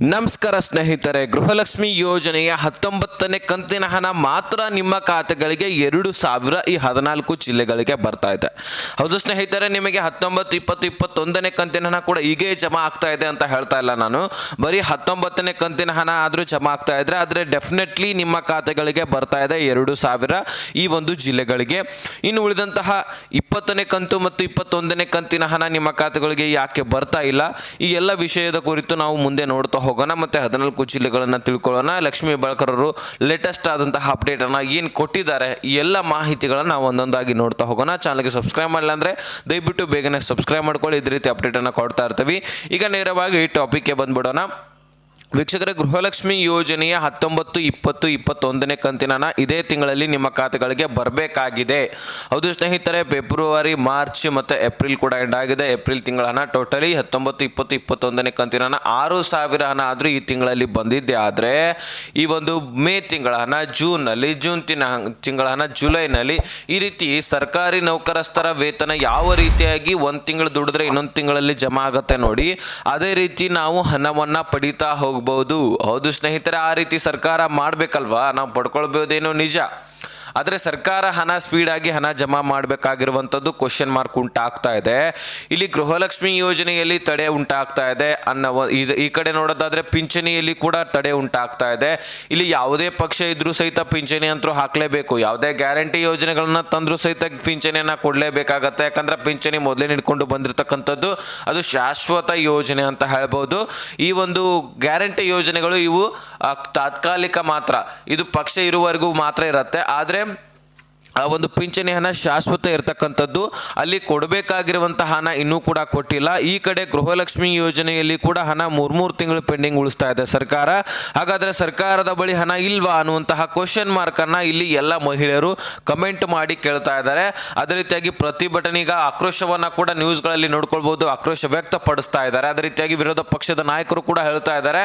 ನಮಸ್ಕಾರ ಸ್ನೇಹಿತರೆ, ಗೃಹಲಕ್ಷ್ಮಿ ಯೋಜನೆಯ ಹತ್ತೊಂಬತ್ತನೇ ಕಂತಿನ ಹಣ ಮಾತ್ರ ನಿಮ್ಮ ಖಾತೆಗಳಿಗೆ ಎರಡು ಸಾವಿರ ಈ ಹದಿನಾಲ್ಕು ಜಿಲ್ಲೆಗಳಿಗೆ ಬರ್ತಾ ಇದೆ. ಹೌದು ಸ್ನೇಹಿತರೆ, ನಿಮಗೆ ಹತ್ತೊಂಬತ್ತು, ಇಪ್ಪತ್ತು, ಇಪ್ಪತ್ತೊಂದನೇ ಕಂತಿನ ಹಣ ಕೂಡ ಹೀಗೆ ಜಮಾ ಆಗ್ತಾ ಇದೆ ಅಂತ ಹೇಳ್ತಾ ಇಲ್ಲ ನಾನು. ಬರೀ ಹತ್ತೊಂಬತ್ತನೇ ಕಂತಿನ ಹಣ ಆದರೂ ಜಮಾ ಆಗ್ತಾ ಇದ್ರೆ, ಆದರೆ ಡೆಫಿನೆಟ್ಲಿ ನಿಮ್ಮ ಖಾತೆಗಳಿಗೆ ಬರ್ತಾ ಇದೆ ಎರಡು ಸಾವಿರ ಈ ಒಂದು ಜಿಲ್ಲೆಗಳಿಗೆ. ಇನ್ನು ಉಳಿದಂತಹ ಇಪ್ಪತ್ತನೇ ಕಂತು ಮತ್ತು ಇಪ್ಪತ್ತೊಂದನೇ ಕಂತಿನ ಹಣ ನಿಮ್ಮ ಖಾತೆಗಳಿಗೆ ಯಾಕೆ ಬರ್ತಾ ಇಲ್ಲ? ಈ ಎಲ್ಲ ವಿಷಯದ ಕುರಿತು ನಾವು ಮುಂದೆ ನೋಡ್ತಾ ಹೋಗೋಣ ಮತ್ತೆ ಹದಿನಾಲ್ಕು ಜಿಲ್ಲೆಗಳನ್ನು ತಿಳ್ಕೊಳ್ಳೋಣ. ಲಕ್ಷ್ಮೀ ಬಳಕರರು ಲೇಟೆಸ್ಟ್ ಆದಂತಹ ಅಪ್ಡೇಟ್ ಅನ್ನ ಏನು ಕೊಟ್ಟಿದ್ದಾರೆ ಎಲ್ಲ ಮಾಹಿತಿಗಳನ್ನು ಒಂದೊಂದಾಗಿ ನೋಡ್ತಾ ಹೋಗೋಣ. ಚಾನಲ್ಗೆ ಸಬ್ಸ್ಕ್ರೈಬ್ ಮಾಡಿಲ್ಲ ಅಂದ್ರೆ ದಯವಿಟ್ಟು ಬೇಗನೆ ಸಬ್ಸ್ಕ್ರೈಬ್ ಮಾಡ್ಕೊಳ್ಳಿ. ಇದೇ ರೀತಿ ಅಪ್ಡೇಟ್ ಅನ್ನ ಕೊಡ್ತಾ ಇರ್ತೀವಿ. ಈಗ ನೇರವಾಗಿ ಈ ಟಾಪಿಕ್ಗೆ ಬಂದ್ಬಿಡೋಣ. ವೀಕ್ಷಕರೇ, ಗೃಹಲಕ್ಷ್ಮಿ ಯೋಜನೆಯ ಹತ್ತೊಂಬತ್ತು, ಇಪ್ಪತ್ತು, ಇಪ್ಪತ್ತೊಂದನೇ ಕಂತಿನ ಇದೇ ತಿಂಗಳಲ್ಲಿ ನಿಮ್ಮ ಖಾತೆಗಳಿಗೆ ಬರಬೇಕಾಗಿದೆ. ಹೌದು ಸ್ನೇಹಿತರೆ, ಫೆಬ್ರವರಿ, ಮಾರ್ಚ್ ಮತ್ತು ಏಪ್ರಿಲ್ ಕೂಡ ಎಂಡ್ ಆಗಿದೆ. ಏಪ್ರಿಲ್ ತಿಂಗಳ ಹಣ ಟೋಟಲಿ ಹತ್ತೊಂಬತ್ತು, ಇಪ್ಪತ್ತು, ಇಪ್ಪತ್ತೊಂದನೇ ಕಂತಿನ ಆರು ಸಾವಿರ ಹಣ ಆದರೂ ಈ ತಿಂಗಳಲ್ಲಿ ಬಂದಿದ್ದೆ. ಆದರೆ ಈ ಒಂದು ಮೇ ತಿಂಗಳ ಹಣ ಜೂನ್ ತಿಂಗಳ ತಿಂಗಳ ಹಣ ಜುಲೈನಲ್ಲಿ ಈ ರೀತಿ ಸರ್ಕಾರಿ ನೌಕರಸ್ಥರ ವೇತನ ಯಾವ ರೀತಿಯಾಗಿ ಒಂದು ತಿಂಗಳು ದುಡಿದ್ರೆ ಇನ್ನೊಂದು ತಿಂಗಳಲ್ಲಿ ಜಮಾ ಆಗುತ್ತೆ ನೋಡಿ. ಅದೇ ರೀತಿ ನಾವು ಹಣವನ್ನ ಪಡಿತಾ ಹೋಗ್ಬೋದು ಹೌದು ಸ್ನೇಹಿತರೆ ಆ ರೀತಿ ಸರ್ಕಾರ ಮಾಡಬೇಕಲ್ವಾ? ನಾವು ಪಡ್ಕೊಳ್ಬೋದೇನೋ ನಿಜ. ಆದರೆ ಸರ್ಕಾರ ಹಣ ಸ್ಪೀಡಾಗಿ ಹಣ ಜಮಾ ಮಾಡಬೇಕಾಗಿರುವಂಥದ್ದು ಕ್ವಶನ್ ಮಾರ್ಕ್ ಉಂಟಾಗ್ತಾ ಇದೆ. ಇಲ್ಲಿ ಗೃಹಲಕ್ಷ್ಮಿ ಯೋಜನೆಯಲ್ಲಿ ತಡೆ ಉಂಟಾಗ್ತಾ ಇದೆ ಅನ್ನೋ ಈ ಕಡೆ ನೋಡೋದಾದ್ರೆ ಪಿಂಚಣಿಯಲ್ಲಿ ಕೂಡ ತಡೆ ಉಂಟಾಗ್ತಾ ಇದೆ. ಇಲ್ಲಿ ಯಾವುದೇ ಪಕ್ಷ ಇದ್ರೂ ಸಹಿತ ಪಿಂಚಣಿ ಅಂತೂ ಹಾಕಲೇಬೇಕು. ಯಾವುದೇ ಗ್ಯಾರಂಟಿ ಯೋಜನೆಗಳನ್ನ ತಂದರೂ ಸಹಿತ ಪಿಂಚಣಿಯನ್ನ ಕೊಡಲೇಬೇಕಾಗತ್ತೆ. ಯಾಕಂದರೆ ಪಿಂಚಣಿ ಮೊದಲೇ ಹಿಡ್ಕೊಂಡು ಬಂದಿರತಕ್ಕಂಥದ್ದು ಅದು ಶಾಶ್ವತ ಯೋಜನೆ ಅಂತ ಹೇಳ್ಬೋದು. ಈ ಒಂದು ಗ್ಯಾರಂಟಿ ಯೋಜನೆಗಳು ಇವು ತಾತ್ಕಾಲಿಕ ಮಾತ್ರ. ಇದು ಪಕ್ಷ ಇರುವವರೆಗೂ ಮಾತ್ರ ಇರುತ್ತೆ. ಆದರೆ ಆ ಒಂದು ಪಿಂಚಣಿ ಹಣ ಶಾಶ್ವತ ಇರತಕ್ಕಂಥದ್ದು. ಅಲ್ಲಿ ಕೊಡಬೇಕಾಗಿರುವಂಥ ಹಣ ಇನ್ನೂ ಕೂಡ ಕೊಟ್ಟಿಲ್ಲ. ಈ ಕಡೆ ಗೃಹಲಕ್ಷ್ಮಿ ಯೋಜನೆಯಲ್ಲಿ ಕೂಡ ಹಣ ಮೂರ್ ಮೂರು ತಿಂಗಳು ಪೆಂಡಿಂಗ್ ಉಳಿಸ್ತಾ ಇದೆ ಸರ್ಕಾರ. ಹಾಗಾದ್ರೆ ಸರ್ಕಾರದ ಬಳಿ ಹಣ ಇಲ್ವಾ ಅನ್ನುವಂತಹ ಕ್ವಶನ್ ಮಾರ್ಕ್ ಅನ್ನ ಇಲ್ಲಿ ಎಲ್ಲ ಮಹಿಳೆಯರು ಕಮೆಂಟ್ ಮಾಡಿ ಕೇಳ್ತಾ ಇದ್ದಾರೆ. ಅದೇ ರೀತಿಯಾಗಿ ಪ್ರತಿಭಟನೆಗ ಆಕ್ರೋಶವನ್ನು ಕೂಡ ನ್ಯೂಸ್ಗಳಲ್ಲಿ ನೋಡ್ಕೊಳ್ಬೋದು ಆಕ್ರೋಶ ವ್ಯಕ್ತಪಡಿಸ್ತಾ ಇದ್ದಾರೆ. ಅದೇ ರೀತಿಯಾಗಿ ವಿರೋಧ ಪಕ್ಷದ ನಾಯಕರು ಕೂಡ ಹೇಳ್ತಾ ಇದ್ದಾರೆ.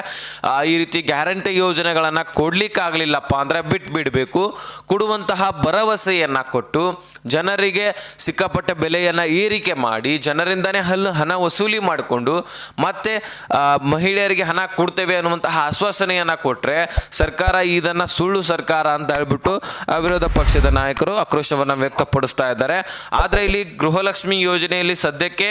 ಈ ರೀತಿ ಗ್ಯಾರಂಟಿ ಯೋಜನೆಗಳನ್ನ ಕೊಡಲಿಕ್ಕಾಗಲಿಲ್ಲಪ್ಪ ಅಂದ್ರೆ ಬಿಟ್ಟು ಬಿಡಬೇಕು ಕೊಡುವಂತಹ ಭರವಸೆಯನ್ನ ಕೊಟ್ಟು ಜನರಿಗೆ ಸಿಕ್ಕಾಪಟ್ಟ ಬೆಲೆಯನ್ನು ಏರಿಕೆ ಮಾಡಿ ಜನರಿಂದನೇ ಹಲ್ಲು ಹಣ ವಸೂಲಿ ಮಾಡಿಕೊಂಡು ಮತ್ತೆ ಮಹಿಳೆಯರಿಗೆ ಹಣ ಕೊಡ್ತೇವೆ ಅನ್ನುವಂತಹ ಆಶ್ವಾಸನೆಯನ್ನು ಕೊಟ್ಟರೆ ಸರ್ಕಾರ ಇದನ್ನು ಸುಳ್ಳು ಸರ್ಕಾರ ಅಂತ ಹೇಳ್ಬಿಟ್ಟು ವಿರೋಧ ಪಕ್ಷದ ನಾಯಕರು ಆಕ್ರೋಶವನ್ನು ವ್ಯಕ್ತಪಡಿಸ್ತಾ ಇದ್ದಾರೆ. ಆದರೆ ಇಲ್ಲಿ ಗೃಹಲಕ್ಷ್ಮಿ ಯೋಜನೆಯಲ್ಲಿ ಸದ್ಯಕ್ಕೆ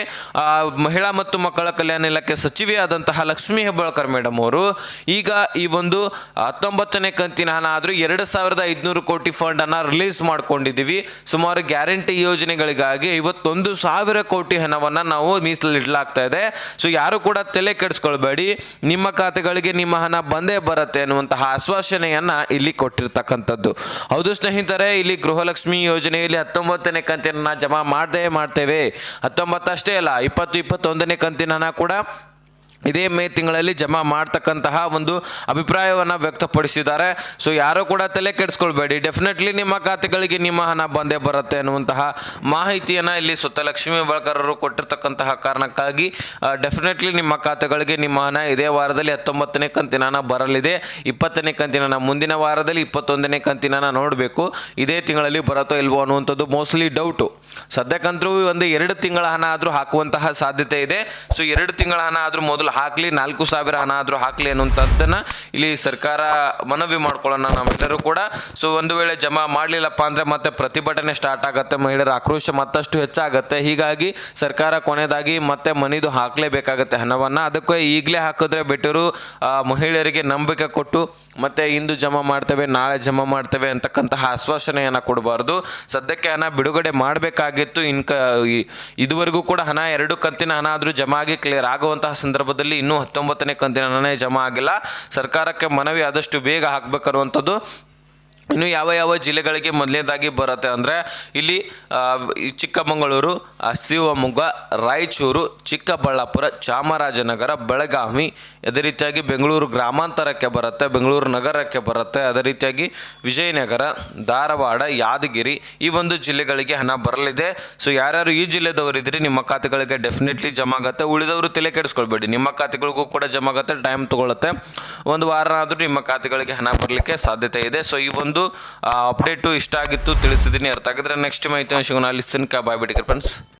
ಮಹಿಳಾ ಮತ್ತು ಮಕ್ಕಳ ಕಲ್ಯಾಣ ಇಲಾಖೆ ಸಚಿವೆಯಾದಂತಹ ಲಕ್ಷ್ಮೀ ಹೆಬ್ಬಾಳ್ಕರ್ ಮೇಡಮ್ ಅವರು ಈಗ ಈ ಒಂದು ಹತ್ತೊಂಬತ್ತನೇ ಕಂತಿನ ಹಣ ಆದರೂ ಎರಡು ಸಾವಿರದ ಐದುನೂರು ಕೋಟಿ ಫಂಡ್ ಅನ್ನ ರಿಲೀಸ್ ಮಾಡ್ಕೊಂಡಿದ್ದೀವಿ. ಸುಮಾರು ಗ್ಯಾರಂಟಿ ಯೋಜನೆಗಳಿಗಾಗಿ ಇವತ್ತೊಂದು ಸಾವಿರ ಕೋಟಿ ಹಣವನ್ನು ನಾವು ಮೀಸಲಿಡಲಾಗ್ತಾ ಇದೆ. ಸೊ ಯಾರು ಕೂಡ ತಲೆ ಕೆಡಿಸ್ಕೊಳ್ಬೇಡಿ. ನಿಮ್ಮ ಖಾತೆಗಳಿಗೆ ನಿಮ್ಮ ಹಣ ಬಂದೇ ಬರುತ್ತೆ ಅನ್ನುವಂತಹ ಆಶ್ವಾಸನೆಯನ್ನ ಇಲ್ಲಿ ಕೊಟ್ಟಿರ್ತಕ್ಕಂಥದ್ದು. ಹೌದು ಸ್ನೇಹಿತರೆ, ಇಲ್ಲಿ ಗೃಹಲಕ್ಷ್ಮಿ ಯೋಜನೆಯಲ್ಲಿ ಹತ್ತೊಂಬತ್ತನೇ ಕಂತಿನ ಜಮಾ ಮಾಡದೇ ಮಾಡ್ತೇವೆ. ಹತ್ತೊಂಬತ್ತಷ್ಟೇ ಅಲ್ಲ, ಇಪ್ಪತ್ತು ಇಪ್ಪತ್ತೊಂದನೇ ಕಂತಿನ ಹಣ ಕೂಡ ಇದೇ ಮೇ ತಿಂಗಳಲ್ಲಿ ಜಮಾ ಮಾಡ್ತಕ್ಕಂತಹ ಒಂದು ಅಭಿಪ್ರಾಯವನ್ನು ವ್ಯಕ್ತಪಡಿಸಿದ್ದಾರೆ. ಸೊ ಯಾರು ಕೂಡ ತಲೆ ಕೆಡಿಸ್ಕೊಳ್ಬೇಡಿ. ಡೆಫಿನೆಟ್ಲಿ ನಿಮ್ಮ ಖಾತೆಗಳಿಗೆ ನಿಮ್ಮ ಹಣ ಬಂದೇ ಬರುತ್ತೆ ಅನ್ನುವಂತಹ ಮಾಹಿತಿಯನ್ನು ಇಲ್ಲಿ ಸುತ್ತ ಲಕ್ಷ್ಮೀ ಬಳಕರರು ಕೊಟ್ಟಿರ್ತಕ್ಕಂತಹ ಕಾರಣಕ್ಕಾಗಿ ಡೆಫಿನೆಟ್ಲಿ ನಿಮ್ಮ ಖಾತೆಗಳಿಗೆ ನಿಮ್ಮ ಹಣ ಇದೇ ವಾರದಲ್ಲಿ ಹತ್ತೊಂಬತ್ತನೇ ಕಂತಿನ ಹಣ ಬರಲಿದೆ. ಇಪ್ಪತ್ತನೇ ಕಂತಿನ ಹಣ ಮುಂದಿನ ವಾರದಲ್ಲಿ ಇಪ್ಪತ್ತೊಂದನೇ ಕಂತಿನ ಹಣ ನೋಡಬೇಕು. ಇದೇ ತಿಂಗಳಲ್ಲಿ ಬರುತ್ತೋ ಇಲ್ವೋ ಅನ್ನುವಂಥದ್ದು ಮೋಸ್ಟ್ಲಿ ಡೌಟು ಸದ್ಯಕ್ಕಂತರೂ ಒಂದು ಎರಡು ತಿಂಗಳ ಹಣ ಆದರೂ ಹಾಕುವಂತಹ ಸಾಧ್ಯತೆ ಇದೆ. ಸೊ ಎರಡು ತಿಂಗಳ ಹಣ ಆದರೂ ಮೊದಲು ಹಾಕಲಿ, ನಾಲ್ಕು ಸಾವಿರ ಹಣ ಆದರೂ ಹಾಕಲಿ ಅನ್ನುವಂಥದ್ದನ್ನು ಇಲ್ಲಿ ಸರ್ಕಾರ ಮನವಿ ಮಾಡ್ಕೊಳ್ಳೋಣ ನಾವೆಲ್ಲರೂ ಕೂಡ. ಸೊ ಒಂದು ವೇಳೆ ಜಮಾ ಮಾಡಲಿಲ್ಲಪ್ಪ ಅಂದರೆ ಮತ್ತೆ ಪ್ರತಿಭಟನೆ ಸ್ಟಾರ್ಟ್ ಆಗುತ್ತೆ, ಮಹಿಳೆಯರ ಆಕ್ರೋಶ ಮತ್ತಷ್ಟು ಹೆಚ್ಚಾಗುತ್ತೆ. ಹೀಗಾಗಿ ಸರ್ಕಾರ ಕೊನೆಯದಾಗಿ ಮತ್ತೆ ಮನಿದು ಹಾಕಲೇಬೇಕಾಗತ್ತೆ ಹಣವನ್ನು. ಅದಕ್ಕೆ ಈಗಲೇ ಹಾಕಿದ್ರೆ ಬೆಟರು ಮಹಿಳೆಯರಿಗೆ ನಂಬಿಕೆ ಕೊಟ್ಟು ಮತ್ತೆ ಇಂದು ಜಮಾ ಮಾಡ್ತೇವೆ, ನಾಳೆ ಜಮಾ ಮಾಡ್ತೇವೆ ಅಂತಕ್ಕಂತಹ ಆಶ್ವಾಸನೆಯನ್ನು ಕೊಡಬಾರ್ದು. ಸದ್ಯಕ್ಕೆ ಹಣ ಬಿಡುಗಡೆ ಮಾಡಬೇಕಾಗಿತ್ತು. ಇನ್ಕ ಇದುವರೆಗೂ ಕೂಡ ಹಣ ಎರಡು ಕಂತಿನ ಹಣ ಆದರೂ ಜಮಾ ಆಗಿ ಕ್ಲಿಯರ್ ಆಗುವಂತಹ ಸಂದರ್ಭದಲ್ಲಿ ಇನ್ನೂ ಹತ್ತೊಂಬತ್ತನೇ ಕಂತಿನ ಹಣನೇ ಜಮಾ ಆಗಿಲ್ಲ. ಸರ್ಕಾರಕ್ಕೆ ಮನವಿ ಆದಷ್ಟು ಬೇಗ ಹಾಕಬೇಕನ್ನುವಂಥದ್ದು ಇನ್ನು ಯಾವ ಯಾವ ಜಿಲ್ಲೆಗಳಿಗೆ ಮೊದಲನೇದಾಗಿ ಬರುತ್ತೆ ಅಂದರೆ ಇಲ್ಲಿ ಚಿಕ್ಕಮಗಳೂರು ಶಿವಮೊಗ್ಗ, ರಾಯಚೂರು, ಚಿಕ್ಕಬಳ್ಳಾಪುರ, ಚಾಮರಾಜನಗರ, ಬೆಳಗಾವಿ, ಅದೇ ರೀತಿಯಾಗಿ ಬೆಂಗಳೂರು ಗ್ರಾಮಾಂತರಕ್ಕೆ ಬರುತ್ತೆ, ಬೆಂಗಳೂರು ನಗರಕ್ಕೆ ಬರುತ್ತೆ, ಅದೇ ರೀತಿಯಾಗಿ ವಿಜಯನಗರ, ಧಾರವಾಡ, ಯಾದಗಿರಿ ಈ ಒಂದು ಜಿಲ್ಲೆಗಳಿಗೆ ಹಣ ಬರಲಿದೆ. ಸೊ ಯಾರ್ಯಾರು ಈ ಜಿಲ್ಲೆದವರಿದ್ದೀರಿ ನಿಮ್ಮ ಖಾತೆಗಳಿಗೆ ಡೆಫಿನೆಟ್ಲಿ ಜಮಾ ಆಗುತ್ತೆ. ಉಳಿದವರು ತಲೆ ಕೆಡಿಸ್ಕೊಳ್ಬೇಡಿ. ನಿಮ್ಮ ಖಾತೆಗಳಿಗೂ ಕೂಡ ಜಮಾ ಆಗುತ್ತೆ ಟೈಮ್ ತೊಗೊಳುತ್ತೆ. ಒಂದು ವಾರನಾದರೂ ನಿಮ್ಮ ಖಾತೆಗಳಿಗೆ ಹಣ ಬರಲಿಕ್ಕೆ ಸಾಧ್ಯತೆ ಇದೆ. ಸೊ ಈ ಒಂದು ಅಪ್ಡೇಟು ಇಷ್ಟ ಆಗಿತ್ತು ತಿಳಿಸಿದ್ದೀನಿ ಅರ್ಥ ಆಗಿದ್ರೆ ನೆಕ್ಸ್ಟ್ ಮಾಹಿತಿ ಸಿಗೋಣ ಅಲ್ಲಿ ತನಕ ಬಾಯ್ ಬಿಡಿ ಫ್ರೆಂಡ್ಸ್